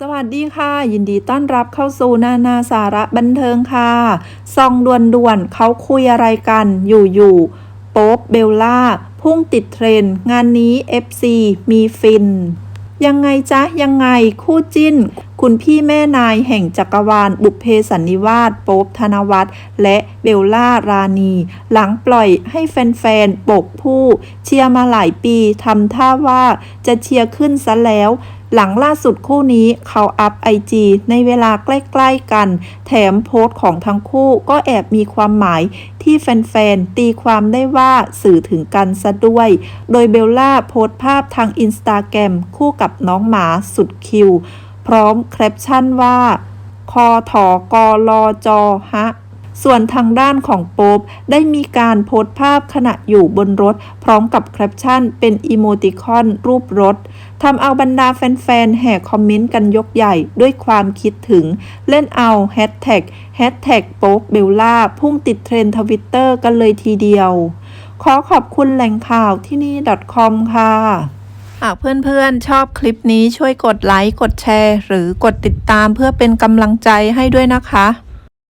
สวัสดีค่ะ ยินดีต้อนรับเข้าสู่นานาสาระบันเทิงค่ะซองด่วนด่วนเขาคุยอะไรกัน อยู่ๆโป๊บเบลล่า พุ่งติดเทรน งานนี้ FC มีฟิน ยังไงจ๊ะ ยังไงคู่จิ้น คุณพี่แม่นายแห่งจักรวาล บุพเพสันนิวาสโป๊บธนวัฒน์และเบลล่ารานีหลังปล่อยให้แฟนๆปกผู้ เชียร์มาหลายปีทำท่าว่าจะเชียร์ขึ้นซะแล้ว หลังล่าสุดคู่นี้เขาอัพไอจีในเวลาใกล้ๆกัน แถมโพสต์ของทั้งคู่ก็แอบมีความหมายที่แฟนๆ ตีความได้ว่าสื่อถึงกันซะด้วย โดยเบลล่าโพสต์ภาพทางอินสตาแกรมคู่กับน้องหมาสุดคิว พร้อมแคปชั่นว่า คอถอกอลอจอฮะ ส่วนทางด้านของโป๊บได้มีการโพสต์ภาพขณะอยู่บนรถ พร้อมกับแคปชั่นเป็นอีโมติคอนรูปรถทำเอาบรรดาแฟนๆ แห่คอมเมนต์กันยกใหญ่ด้วยความคิดถึง เล่นเอาแฮชแท็กแฮชแท็กโป๊บเบลล่าพุ่งติดเทรนทวิตเตอร์กันเลยทีเดียว ขอขอบคุณแหล่งข่าวที่นี่ .com ค่ะ หากเพื่อนๆ ชอบคลิปนี้ช่วยกดไลค์ กดแชร์ หรือกดติดตามเพื่อเป็นกำลังใจให้ด้วยนะคะ